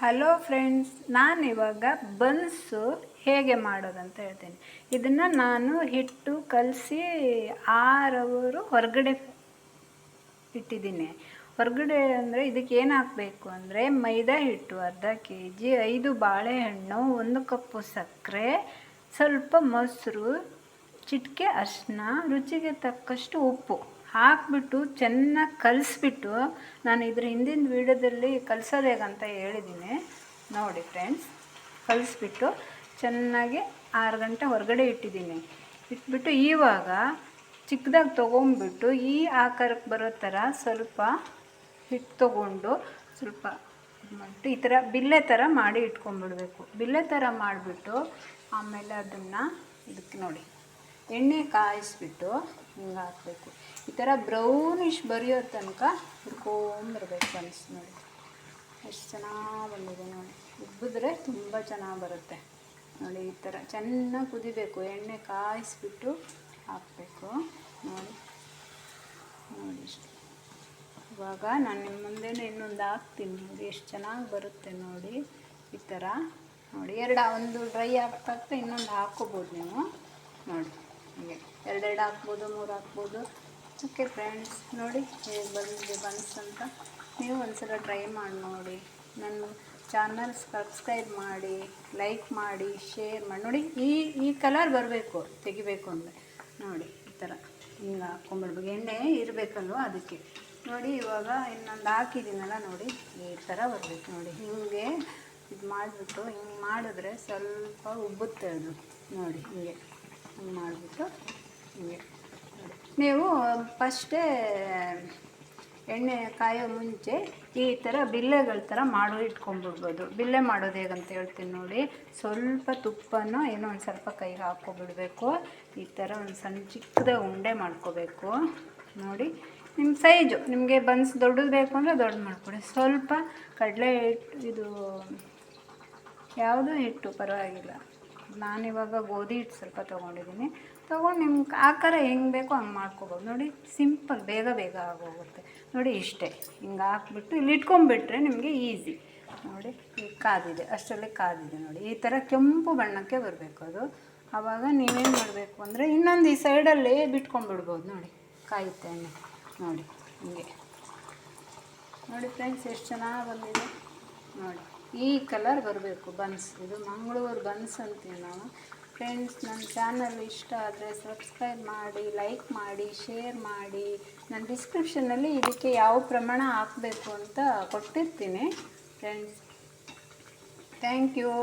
Hello friends ನಾನು ಇವಾಗ buns ಹೇಗೆ ಮಾಡೋದಂತ ಹೇಳ್ತೀನಿ. ಇದನ್ನು ನಾನು ಹಿಟ್ಟು ಕಲಸಿ ಆರು ಅವರು ಹೊರಗಡೆ ಇಟ್ಟಿದ್ದೀನಿ. ಹೊರಗಡೆ ಅಂದರೆ ಇದಕ್ಕೆ ಏನು ಹಾಕಬೇಕು ಅಂದರೆ ಮೈದಾ ಹಿಟ್ಟು, ಅರ್ಧ ಕೆ ಜಿ ಐದು ಬಾಳೆಹಣ್ಣು, ಒಂದು ಕಪ್ಪು ಸಕ್ಕರೆ, ಸ್ವಲ್ಪ ಮೊಸರು, ಚಿಟಿಕೆ ಅರಿಶಿನ ರುಚಿಗೆ ತಕ್ಕಷ್ಟು ಉಪ್ಪು. ಹಾಕಿಬಿಟ್ಟು ಚೆನ್ನಾಗಿ ಕಲಿಸ್ಬಿಟ್ಟು ನಾನು ಇದ್ರ ಹಿಂದಿನ ವೀಡಿಯೋದಲ್ಲಿ ಕಲಿಸೋದು ಹೇಗಂತ ಹೇಳಿದ್ದೀನಿ ನೋಡಿ ಫ್ರೆಂಡ್ಸ್ ಕಲಿಸ್ಬಿಟ್ಟು ಚೆನ್ನಾಗಿ ಆರು ಗಂಟೆ ಹೊರಗಡೆ ಇಟ್ಟಿದ್ದೀನಿ ಇಟ್ಬಿಟ್ಟು ಇವಾಗ ಚಿಕ್ಕದಾಗಿ ತೊಗೊಂಬಿಟ್ಟು ಈ ಆಕಾರಕ್ಕೆ ಬರೋ ಥರ ಸ್ವಲ್ಪ ಹಿಟ್ಟು ತೊಗೊಂಡು ಸ್ವಲ್ಪ ಮಾಡಿಬಿಟ್ಟು ಈ ಥರ ಬಿಲ್ಲೆ ಥರ ಮಾಡಿ ಇಟ್ಕೊಂಡ್ಬಿಡ್ಬೇಕು. ಬಿಲ್ಲೆ ಥರ ಮಾಡಿಬಿಟ್ಟು ಆಮೇಲೆ ಅದನ್ನು ಇದಕ್ಕೆ ನೋಡಿ. ಎಣ್ಣೆ ಕಾಯಿಸ್ಬಿಟ್ಟು ಹಿಂಗೆ ಹಾಕಬೇಕು. ಈ ಥರ ಬ್ರೌನಿಶ್ ಬರೆಯೋ ತನಕ ಹುರ್ಕೊಂಬರ್ಬೇಕು ಅನ್ಸ್ ನೋಡಿ. ಎಷ್ಟು ಚೆನ್ನಾಗಿ ಬಂದಿದೆ ನೋಡಿ. ಉಬ್ಬಿದ್ರೆ ತುಂಬ ಚೆನ್ನಾಗಿ ಬರುತ್ತೆ. ನೋಡಿ ಈ ಥರ ಚೆನ್ನಾಗಿ ಕುದಿಬೇಕು. ಎಣ್ಣೆ ಕಾಯಿಸ್ಬಿಟ್ಟು ಹಾಕಬೇಕು. ನೋಡಿ. ನೋಡಿ ಇವಾಗ ನಾನು ನಿಮ್ಮ ಮುಂದೆನೇ ಇನ್ನೊಂದು ಹಾಕ್ತೀನಿ ನೋಡಿ. ಎಷ್ಟು ಚೆನ್ನಾಗಿ ಬರುತ್ತೆ ನೋಡಿ. ಈ ಥರ ನೋಡಿ. ಎರಡು, ಒಂದು ಡ್ರೈ ಆಗ್ತಾ ಇನ್ನೊಂದು ಹಾಕ್ಕೋಬೋದು ನೀವು. ನೋಡಿ. ಹೀಗೆ. ಎರಡೆರಡು ಹಾಕ್ಬೋದು, ಮೂರು ಹಾಕ್ಬೋದು. ಓಕೆ ಫ್ರೆಂಡ್ಸ್ ನೋಡಿ ಹೇಗೆ ಬಂದಿದೆ ಬನ್ಸ್ ಅಂತ. ನೀವು ಒಂದ್ಸಲ ಟ್ರೈ ಮಾಡಿ ನೋಡಿ. ನನ್ನ ಚಾನಲ್ ಸಬ್ಸ್ಕ್ರೈಬ್ ಮಾಡಿ ಲೈಕ್ ಮಾಡಿ ಶೇರ್ ಮಾಡಿ. ನೋಡಿ, ಈ ಈ ಕಲರ್ ಬರಬೇಕು, ತೆಗಿಬೇಕು ಅಂದರೆ. ನೋಡಿ, ಈ ಥರ ಹಿಂಗೆ ಹಾಕ್ಕೊಂಬಿಡ್ಬೇಕು ಎಣ್ಣೆ ಇರಬೇಕಲ್ವ ಅದಕ್ಕೆ. ನೋಡಿ, ಇವಾಗ ಇನ್ನೊಂದು ಹಾಕಿದ್ದೀನಲ್ಲ ನೋಡಿ, ಈ ಥರ ಬರಬೇಕು ನೋಡಿ. ಹಿಂಗೆ ಇದು ಮಾಡಿಬಿಟ್ಟು ಹಿಂಗೆ ಮಾಡಿದ್ರೆ ಸ್ವಲ್ಪ ಉಬ್ಬುತ್ತೆ ಅದು. ನೋಡಿ, ಹಿಂಗೆ. ಹಿಂಗೆ ಮಾಡಿಬಿಟ್ಟು ಹಿಂಗೆ. ನೀವು ಫಸ್ಟೇ ಎಣ್ಣೆ ಕಾಯೋ ಮುಂಚೆ ಈ ಥರ ಬಿಲ್ಲೆಗಳ ಥರ ಮಾಡೋ ಇಟ್ಕೊಂಡ್ಬಿಡ್ಬೋದು. ಬಿಲ್ಲೆ ಮಾಡೋದು ಹೇಗಂತ ಹೇಳ್ತೀನಿ ನೋಡಿ. ಸ್ವಲ್ಪ ತುಪ್ಪನೂ ಏನೋ ಒಂದು ಸ್ವಲ್ಪ ಕೈಗೆ ಹಾಕ್ಕೊಬಿಡ್ಬೇಕು. ಈ ಥರ ಒಂದು ಸಣ್ಣ ಚಿಕ್ಕದ ಉಂಡೆ ಮಾಡ್ಕೋಬೇಕು. ನೋಡಿ ನಿಮ್ಮ ಸೈಜು, ನಿಮಗೆ ಬನ್ಸ್ ದೊಡ್ಡದು ಬೇಕು ಅಂದರೆ ದೊಡ್ಡ ಮಾಡಿಕೊಡಿ. ಸ್ವಲ್ಪ ಕಡಲೆ ಹಿಟ್ಟು ಇದು ಯಾವುದೂ ಹಿಟ್ಟು? ಪರವಾಗಿಲ್ಲ. ನಾನಿವಾಗ ಗೋಧಿ ಹಿಟ್ಟು ಸ್ವಲ್ಪ ತೊಗೊಂಡಿದ್ದೀನಿ. ತೊಗೊಂಡು ನಿಮ್ಗೆ ಆಕಾರ ಹೆಂಗೆ ಬೇಕೋ ಹಂಗೆ ಮಾಡ್ಕೊಬೋದು. ನೋಡಿ, ಸಿಂಪಲ್, ಬೇಗ ಬೇಗ ಆಗೋಗುತ್ತೆ. ನೋಡಿ, ಇಷ್ಟೇ. ಹಿಂಗೆ ಹಾಕ್ಬಿಟ್ಟು ಇಲ್ಲಿ ಇಟ್ಕೊಂಡ್ಬಿಟ್ರೆ ನಿಮಗೆ ಈಸಿ. ನೋಡಿ ಕಾದಿದೆ. ಅಷ್ಟರಲ್ಲೇ ಕಾದಿದೆ ನೋಡಿ. ಈ ಥರ ಕೆಂಪು ಬಣ್ಣಕ್ಕೆ ಬರಬೇಕು ಅದು. ಆವಾಗ ನೀವೇನು ಮಾಡಬೇಕು ಅಂದರೆ ಇನ್ನೊಂದು ಈ ಸೈಡಲ್ಲಿ ಬಿಟ್ಕೊಂಡ್ಬಿಡ್ಬೋದು. ನೋಡಿ, ಕಾಯುತ್ತೆ ನೋಡಿ, ಹಿಂಗೆ. ನೋಡಿ, ಫ್ರೆಂಡ್ಸ್, ಎಷ್ಟು ಚೆನ್ನಾಗಿ ಬಂದಿದೆ. ನೋಡಿ. ಈ ಕಲರ್ ಬರಬೇಕು ಬನ್ಸ್. ಇದು ಮಂಗಳೂರು ಬನ್ಸ್ ಅಂತೀವಿ ನಾವು. ಫ್ರೆಂಡ್ಸ್ ನನ್ನ ಚಾನಲ್ ಇಷ್ಟ ಆದರೆ ಸಬ್ಸ್ಕ್ರೈಬ್ ಮಾಡಿ ಲೈಕ್ ಮಾಡಿ ಶೇರ್ ಮಾಡಿ. ನಾನು ಡಿಸ್ಕ್ರಿಪ್ಷನಲ್ಲಿ ಇದಕ್ಕೆ ಯಾವ ಪ್ರಮಾಣ ಹಾಕಬೇಕು ಅಂತ ಕೊಟ್ಟಿರ್ತೀನಿ. Friends thank you